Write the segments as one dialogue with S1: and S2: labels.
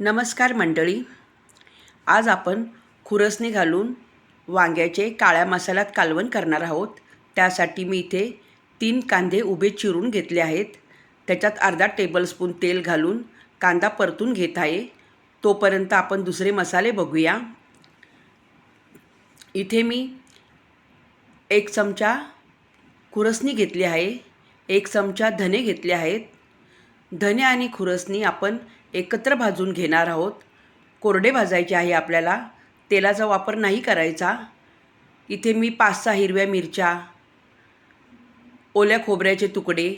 S1: नमस्कार मंडळी. आज आपण खुरसणी घालून वांग्याचे काळ्या मसाल्यात कालवण करणार आहोत. त्यासाठी मी इथे तीन कांदे उभे चिरून घेतले आहेत. त्याच्यात अर्धा टेबलस्पून तेल घालून कांदा परतून घेत आहे. तोपर्यंत आपण दुसरे मसाले बघूया. इथे मी एक चमचा खुरसणी घेतली आहे. एक चमचा धने घेतले आहेत. धने आणि खुरसनी आपण एकत्र भाजून घेणार आहोत. कोरडे भाजायचे आहे आपल्याला. तेलाचा वापर नाही करायचा. इथे मी पाच सहा हिरव्या मिरच्या ओल्या खोबऱ्याचे तुकडे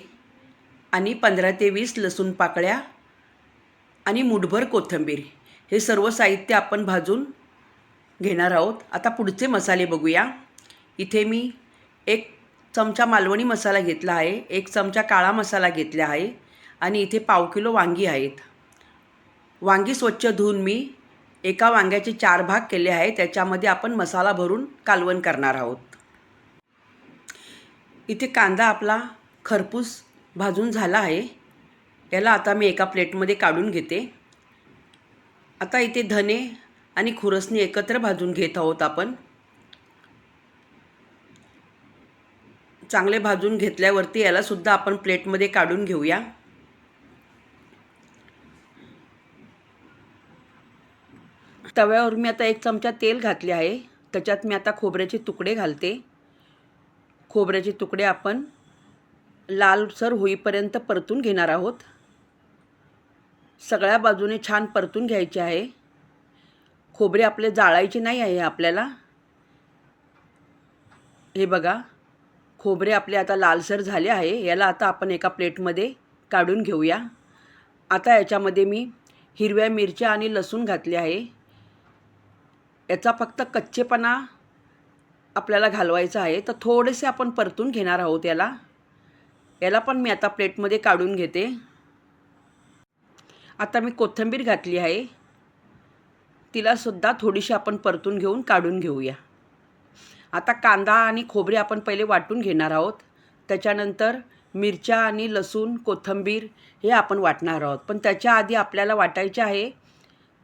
S1: आणि पंधरा ते वीस लसूण पाकळ्या आणि मुठभर कोथिंबीर. हे सर्व साहित्य आपण भाजून घेणार आहोत. आता पुढचे मसाले बघूया. इथे मी एक चमचा मालवणी मसाला घेतला आहे. एक चमचा काळा मसाला घेतला आहे. आणि इथे पाव किलो वांगी आहेत. वांगी स्वच्छ धुवून मी एका वांग्याचे चार भाग केले आहे त्याच्यामध्ये आपण मसाला भरून कालवण करणार आहोत. इथे कांदा आपला खरपूस भाजून झाला आहे. याला आता मी एका प्लेटमध्ये काढून घेते. आता इथे धने आणि खुरसणी एकत्र भाजून घेत आहोत आपण. चांगले भाजून घेतल्यावरती यालासुद्धा आपण प्लेटमध्ये काढून घेऊया. तव्यावर मी आता एक चमचा तेल घातले आहे. त्याच्यात मी आता खोबऱ्याचे तुकडे घालते. खोबऱ्याचे तुकडे आपण लालसर होईपर्यंत परतून घेणार आहोत. सगळ्या बाजूने छान परतून घ्यायचे आहे. खोबरे आपले जाळायचे नाही आहे आपल्याला. हे बघा खोबरे आपले आता लालसर झाले आहे. याला आता आपण एका प्लेटमध्ये काढून घेऊया. आता याच्यामध्ये मी हिरव्या मिरच्या आणि लसूण घातले आहे. याचा फक्त कच्चेपणा आपल्याला घालवायचा आहे तर थोडेसे आपण परतून घेणार आहोत याला. याला पण मी आता प्लेटमध्ये काढून घेते. आता मी कोथिंबीर घातली आहे. तिलासुद्धा थोडीशी आपण परतून घेऊन काढून घेऊया. आता कांदा आणि खोबरे आपण पहिले वाटून घेणार आहोत. त्याच्यानंतर मिरच्या आणि लसूण कोथिंबीर हे आपण वाटणार आहोत. पण त्याच्या आधी आपल्याला वाटायचे आहे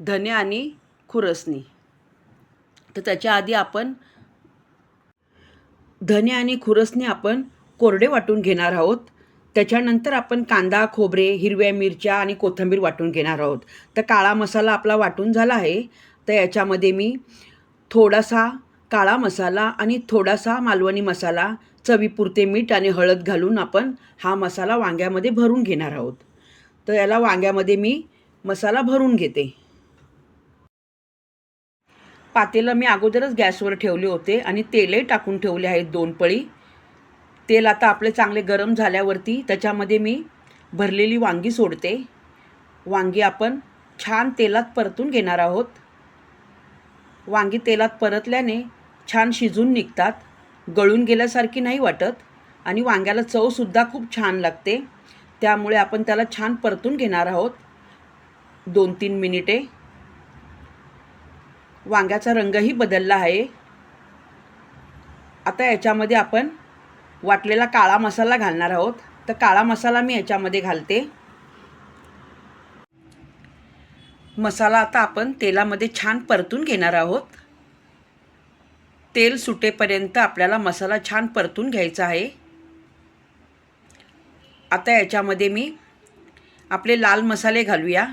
S1: धने आणि खुरसणी. तर त्याच्या आधी आपण धने आणि खुरसने आपण कोरडे वाटून घेणार आहोत. त्याच्यानंतर आपण कांदा खोबरे हिरव्या मिरच्या आणि कोथिंबीर वाटून घेणार आहोत. तर काळा मसाला आपला वाटून झाला आहे. तर याच्यामध्ये मी थोडासा काळा मसाला आणि थोडासा मालवणी मसाला चवीपुरते मीठ आणि हळद घालून आपण हा मसाला वांग्यामध्ये भरून घेणार आहोत. तर याला वांग्यामध्ये मी मसाला भरून घेते. पातेलं मी अगोदरच गॅसवर ठेवले होते आणि तेलही टाकून ठेवले आहेत दोन पळी. तेल आता आपले चांगले गरम झाल्यावरती त्याच्यामध्ये मी भरलेली वांगी सोडते. वांगी आपण छान तेलात परतून घेणार आहोत. वांगी तेलात परतल्याने छान शिजून निघतात. गळून गेल्यासारखी नाही वाटत आणि वांग्याला चवसुद्धा खूप छान लागते. त्यामुळे आपण त्याला छान परतून घेणार आहोत. दोन तीन मिनिटे. वांग्याचा रंगही बदलला आहे. आता याच्यामध्ये आपण वाटलेला काळा मसाला घालणार आहोत. तर काळा मसाला मी याच्यामध्ये घालते. मसाला आता आपण तेलामध्ये छान परतून घेणार आहोत. तेल सुटेपर्यंत आपल्याला मसाला छान परतून घ्यायचा आहे. आता याच्यामध्ये मी आपले लाल मसाले घालूया.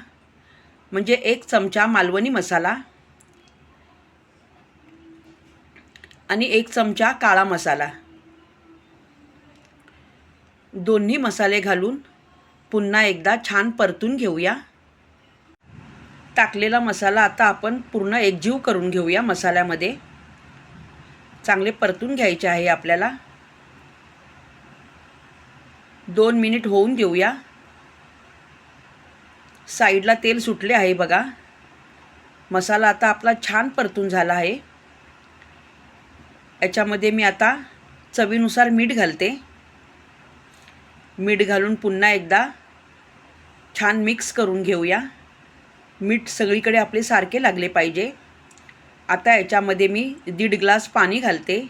S1: म्हणजे एक चमचा मालवणी मसाला. आणि एक चमचा काळा मसाला. दोन्ही मसाले घालून पुन्हा एकदा छान परतून घेऊया. टाकलेला मसाला आता आपण पूर्ण एकजीव करून घेऊया मसाल्यामध्ये. चांगले परतून घ्यायचे आहे आपल्याला. दोन मिनिट होऊन देऊया साईडला तेल सुटले आहे बघा. मसाला आता आपला छान परतून झाला आहे. याच्यामध्ये मी आता चवीनुसार मीठ घालते. मीठ घालून पुन्हा एकदा छान मिक्स करून घेऊया. मीठ सगळीकडे आपले सारखे लागले पाहिजे. आता याच्यामध्ये मी दीड ग्लास पाणी घालते.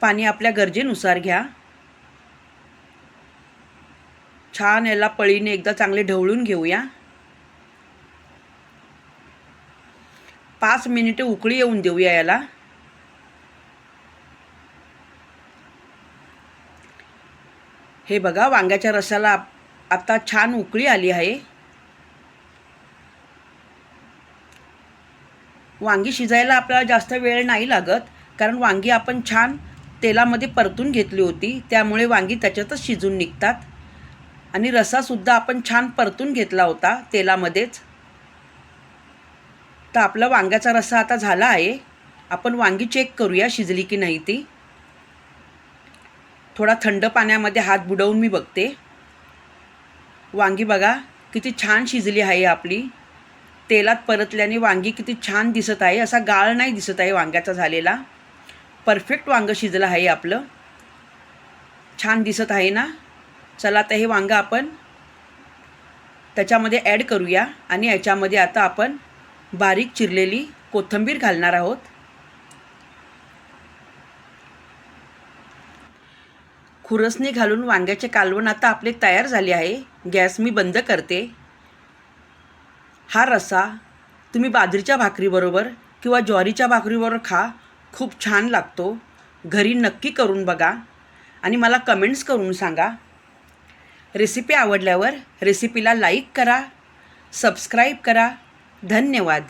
S1: पाणी आपल्या गरजेनुसार घ्या. छान याला पळीने एकदा चांगले ढवळून घेऊया. पाच मिनिटे उकळी येऊन देऊया याला. हे बघा वांग्याच्या रसाला आप- आता छान उकळी आली आहे. वांगी शिजायला आपल्याला जास्त वेळ नाही लागत कारण वांगी आपण छान तेलामध्ये परतून घेतली होती त्यामुळे वांगी त्याच्यातच शिजून निघतात. आणि रसासुद्धा आपण छान परतून घेतला होता तेलामध्येच. तर आपला वांग्याचा रस्सा आता झाला आहे. आपण वांगी चेक करूया शिजली की नाही ती. थोडा थंड पाण्यामध्ये हात बुडवून मी बघते. वांगी बघा किती छान शिजली आहे आपली. तेलात परतल्याने वांगी किती छान दिसत आहे असा गाळ नाही दिसत आहे वांग्याचा झालेला. परफेक्ट वांगं शिजलं आहे आपलं. छान दिसत आहे ना? चला आता हे वांगं आपण त्याच्यामध्ये ॲड करूया आणि याच्यामध्ये आता आपण बारीक चिरलेली कोथिंबीर घालणार आहोत. खुरसणी घालून वांग्याचे कालवण आता आपले तयार झाले आहे. गॅस मी बंद करते. हा रस्सा तुम्ही बाजरीच्या भाकरीबरोबर किंवा ज्वारीच्या भाकरीबरोबर खा. खूप छान लागतो. घरी नक्की करून बघा आणि मला कमेंट्स करून सांगा. रेसिपी आवडल्यावर रेसिपीला लाईक करा सबस्क्राईब करा. धन्यवाद.